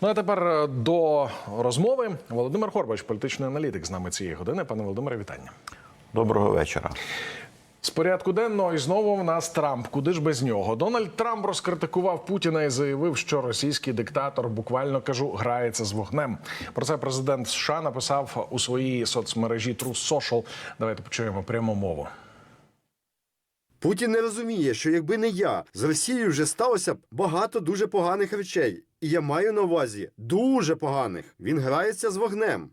Ну а тепер е, до розмови. Володимир Хорбач, політичний аналітик, з нами цієї години. Пане Володимире, вітання. Доброго вечора. З порядку денного і знову в нас Трамп. Куди ж без нього? Дональд Трамп розкритикував Путіна і заявив, що російський диктатор буквально кажу грається з вогнем. Про це президент США написав у своїй соцмережі Truth Social. Давайте почуємо пряму мову. Путін не розуміє, що якби не я, з Росією вже сталося б багато дуже поганих речей. Я маю на увазі дуже поганих. Він грається з вогнем.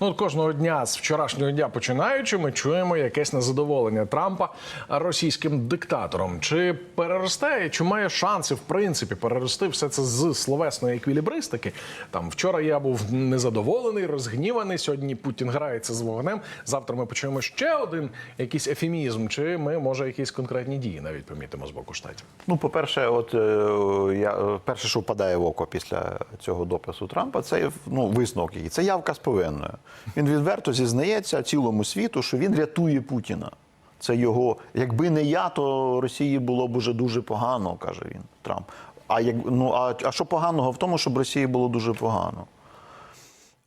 Ну, кожного дня з вчорашнього дня починаючи, ми чуємо якесь незадоволення Трампа російським диктатором. Чи переросте, чи має шанси в принципі перерости все це з словесної еквілібристики? Там вчора я був незадоволений, розгніваний. Сьогодні Путін грається з вогнем. Завтра ми почуємо ще один якийсь ефемізм. Чи ми може якісь конкретні дії навіть помітимо з боку штатів? Ну, по-перше, от е, я е, перше, що впадає в око після цього допису Трампа, це ну, висновок. Це явка з повинною. Він відверто зізнається цілому світу, що він рятує Путіна. Це його, якби не я, то Росії було б уже дуже погано, каже він Трамп. А як ну а, а що поганого в тому, щоб Росії було дуже погано?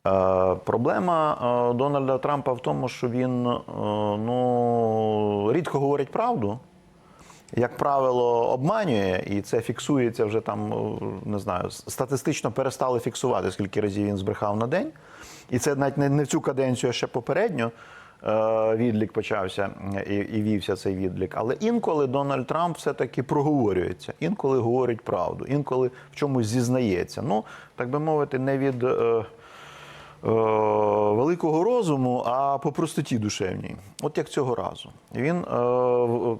Е, проблема е, Дональда Трампа в тому, що він е, ну, рідко говорить правду. Як правило, обманює, і це фіксується вже там, е, не знаю, статистично перестали фіксувати, скільки разів він збрехав на день. І це навіть не в цю каденцію, а ще попередньо е, відлік почався і, і вівся цей відлік. Але інколи Дональд Трамп все-таки проговорюється, інколи говорить правду, інколи в чомусь зізнається. Ну, так би мовити, не від. Е, великого розуму, а по простоті душевній. От як цього разу. Він е,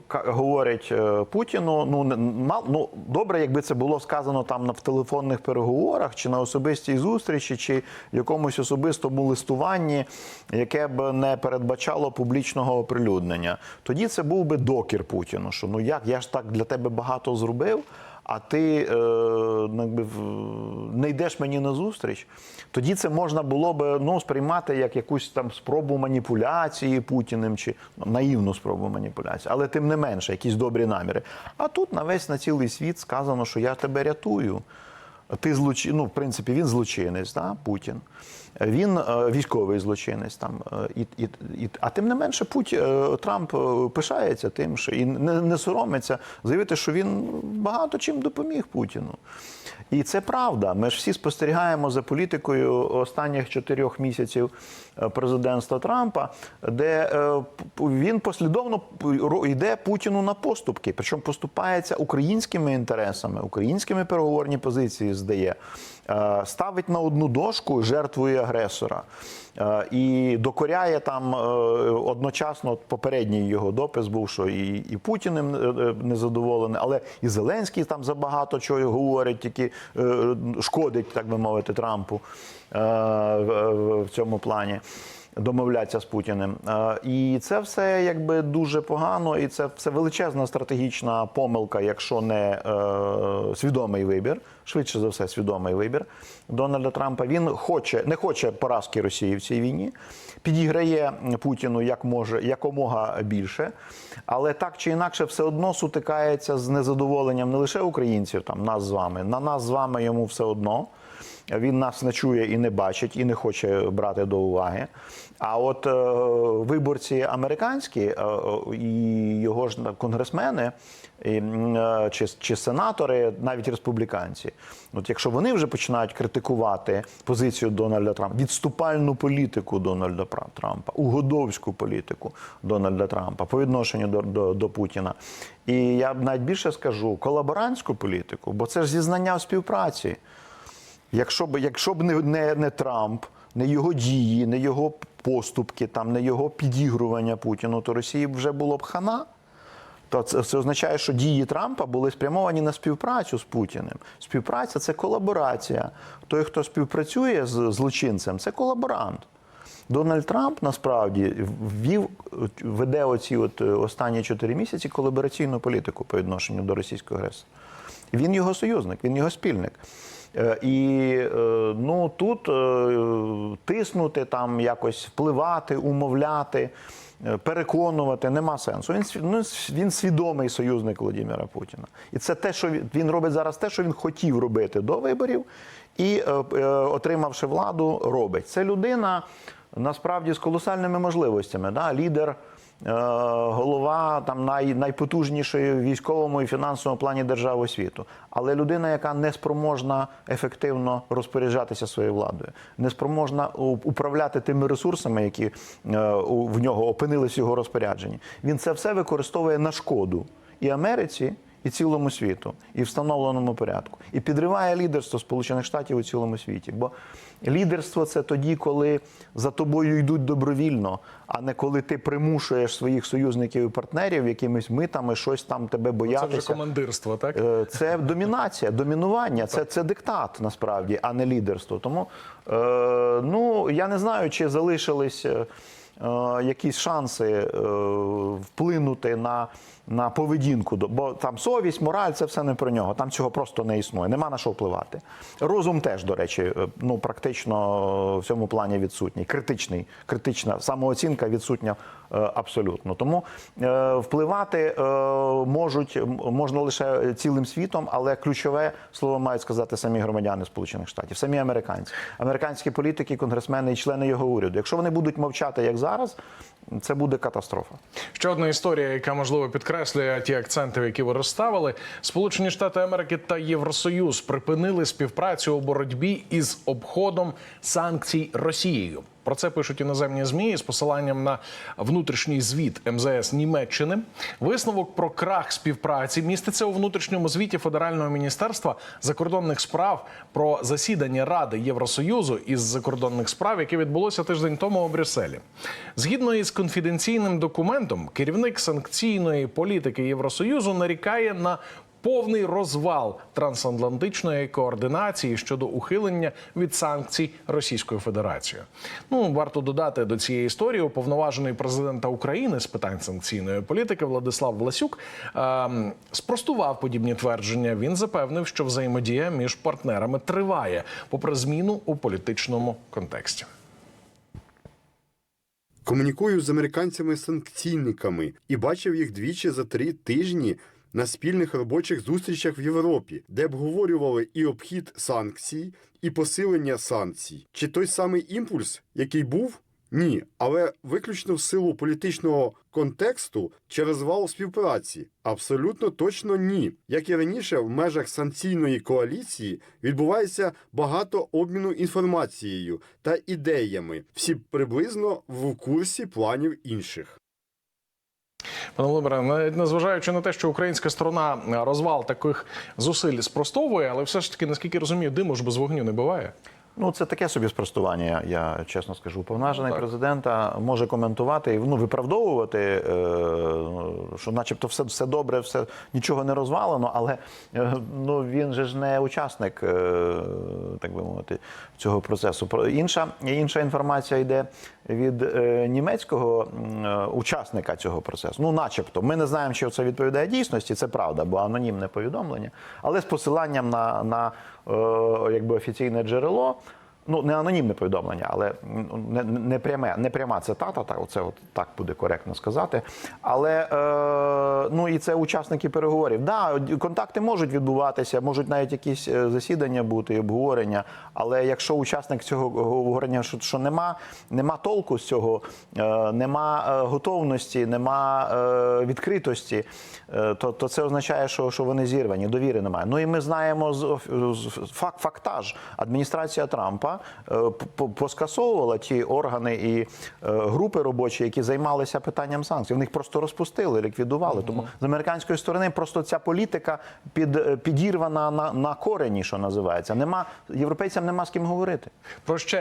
говорить е, Путіну: ну, мал, ну добре, якби це було сказано там на в телефонних переговорах, чи на особистій зустрічі, чи якомусь особистому листуванні, яке б не передбачало публічного оприлюднення. Тоді це був би докір Путіну. Що ну як я ж так для тебе багато зробив. А ти е, ну, якби, не йдеш мені на зустріч, тоді це можна було би ну, сприймати як якусь там спробу маніпуляції Путіним чи ну, наївну спробу маніпуляції, але тим не менше, якісь добрі наміри. А тут на весь на цілий світ сказано, що я тебе рятую. Ти злочин... ну, в принципі, він злочинець, да, Путін. Він е, військовий злочинець там. е, І, і, і, а тим не менше, Путь, е, Трамп пишається тим, що і не, не соромиться заявити, що він багато чим допоміг Путіну. І це правда. Ми ж всі спостерігаємо за політикою останніх чотирьох місяців е, президентства Трампа, де е, він послідовно йде Путіну на поступки, причому поступається українськими інтересами, українськими переговорні позиції здає, Е, ставить на одну дошку жертвує агресора. І докоряє там одночасно попередній його допис був, що і, і Путіним незадоволений, але і Зеленський там забагато чого говорить, е, шкодить, так би мовити, Трампу е, в цьому плані. Домовлятися з Путіним, Е, і це все якби дуже погано, і це все величезна стратегічна помилка, якщо не е, свідомий вибір, швидше за все, свідомий вибір Дональда Трампа. Він хоче не хоче поразки Росії в цій війні, підіграє Путіну як може якомога більше, але так чи інакше, все одно сутикається з незадоволенням не лише українців, там нас з вами, на нас з вами йому все одно. Він нас не чує і не бачить, і не хоче брати до уваги. А от е, виборці американські е, і його ж конгресмени е, чи, чи сенатори, навіть республіканці, от якщо вони вже починають критикувати позицію Дональда Трампа, відступальну політику Дональда Трампа, угодовську політику Дональда Трампа по відношенню до, до, до Путіна, і я навіть більше скажу колаборантську політику, бо це ж зізнання в співпраці. Якщо б, якщо б не, не, не Трамп, не його дії, не його поступки, там, не його підігрування Путіну, то Росії вже було б хана. То це, це означає, що дії Трампа були спрямовані на співпрацю з Путіним. Співпраця це колаборація. Той, хто співпрацює з злочинцем, це колаборант. Дональд Трамп насправді ввів, веде оці от е, останні чотири місяці колабораційну політику по відношенню до російського агресора. Він його союзник, він його спільник. Е, І е, ну тут е, тиснути там, якось впливати, умовляти. переконувати, нема сенсу. Він ну, він свідомий союзник Володимира Путіна. І це те, що він, робить зараз, те, що він хотів робити до виборів, і отримавши владу, робить. Це людина насправді з колосальними можливостями. Да? Лідер. Е, Голова там най, найпотужнішої в військовому і фінансовому плані держави світу, але людина, яка не спроможна ефективно розпоряджатися своєю владою, не спроможна управляти тими ресурсами, які е, в нього опинились в його розпорядженні. Він це все використовує на шкоду і Америці, і цілому світу, і встановленому порядку, і підриває лідерство Сполучених Штатів у цілому світі. Бо лідерство це тоді, коли за тобою йдуть добровільно, а не коли ти примушуєш своїх союзників і партнерів якимись митами щось там тебе Це вже командирство, так? Е, Це домінація, домінування, це, це диктат насправді, а не лідерство. Тому е, ну я не знаю, чи залишились е, якісь шанси е, вплинути на, на поведінку. Бо там совість, мораль це все не про нього. Там цього просто не існує. Нема на що впливати. Розум теж, до речі, е, ну практично в цьому плані відсутній. Критичний, критична самооцінка відсутня е, абсолютно. Тому е, впливати е, можуть можна лише цілим світом, але ключове слово мають сказати самі громадяни Сполучених Штатів, самі американці, американські політики, конгресмени і члени його уряду. Якщо вони будуть мовчати як зараз, це буде катастрофа. Ще одна історія, яка можливо підкреслює ті акценти, які ви розставили. Сполучені Штати Америки та Євросоюз припинили співпрацю у боротьбі із обходом санкцій Росією. Про це пишуть іноземні змі з посиланням на внутрішній звіт МЗС Німеччини. Висновок про крах співпраці міститься у внутрішньому звіті Федерального міністерства закордонних справ про засідання Ради Євросоюзу із закордонних справ, яке відбулося тиждень тому у Брюсселі. Згідно із конфіденційним документом, керівник санкційної політики Євросоюзу нарікає на повний розвал трансатлантичної координації щодо ухилення від санкцій Російською Федерацією. Ну варто додати до цієї історії уповноважений президента України з питань санкційної політики Владислав Власюк ем, спростував подібні твердження. Він запевнив, що взаємодія між партнерами триває, попри зміну у політичному контексті. Комунікую з американцями-санкційниками і бачив їх двічі за три тижні на спільних робочих зустрічах в Європі, де обговорювали і обхід санкцій, і посилення санкцій. Чи той самий імпульс, який був? Ні, але виключно в силу політичного контексту чи розвал співпраці? Абсолютно точно ні. Як і раніше, в межах санкційної коаліції відбувається багато обміну інформацією та ідеями. Всі приблизно в курсі планів інших. Пане Володимире, навіть незважаючи на те, що українська сторона е, розвал таких зусиль спростовує, але все ж таки, наскільки розумію, диму ж без вогню не буває. Ну, це таке собі спростування, я, чесно скажу. Уповноважений Так. президента може коментувати і ну, виправдовувати, е, що начебто все, все добре, все нічого не розвалено, але е, ну, він же ж не учасник, е, так би мовити, цього процесу. Інша, інша інформація йде від е, німецького учасника цього процесу. Ну, начебто, ми не знаємо, чи це відповідає дійсності, це правда, бо анонімне повідомлення, але з посиланням на, на якби офіційне джерело. Ну, не анонімне повідомлення, але не, не, пряме, не пряма цитата, так, оце от так буде коректно сказати. Але е, ну і це учасники переговорів. Да, контакти можуть відбуватися, можуть навіть якісь е, засідання бути, обговорення. Але якщо учасник цього обговорення, що, що нема, нема толку з цього, е, нема е, готовності, нема е, відкритості, е, то, то це означає, що, що вони зірвані, довіри немає. Ну і ми знаємо з, з факт, фактаж. Адміністрація Трампа е, поскасовувала ті органи і е, групи робочі, які займалися питанням санкцій. Вони їх просто розпустили, ліквідували. Тому з американської сторони просто ця політика під, е, підірвана на, на корені, що називається. Нема європейцям нема з ким говорити. Про ще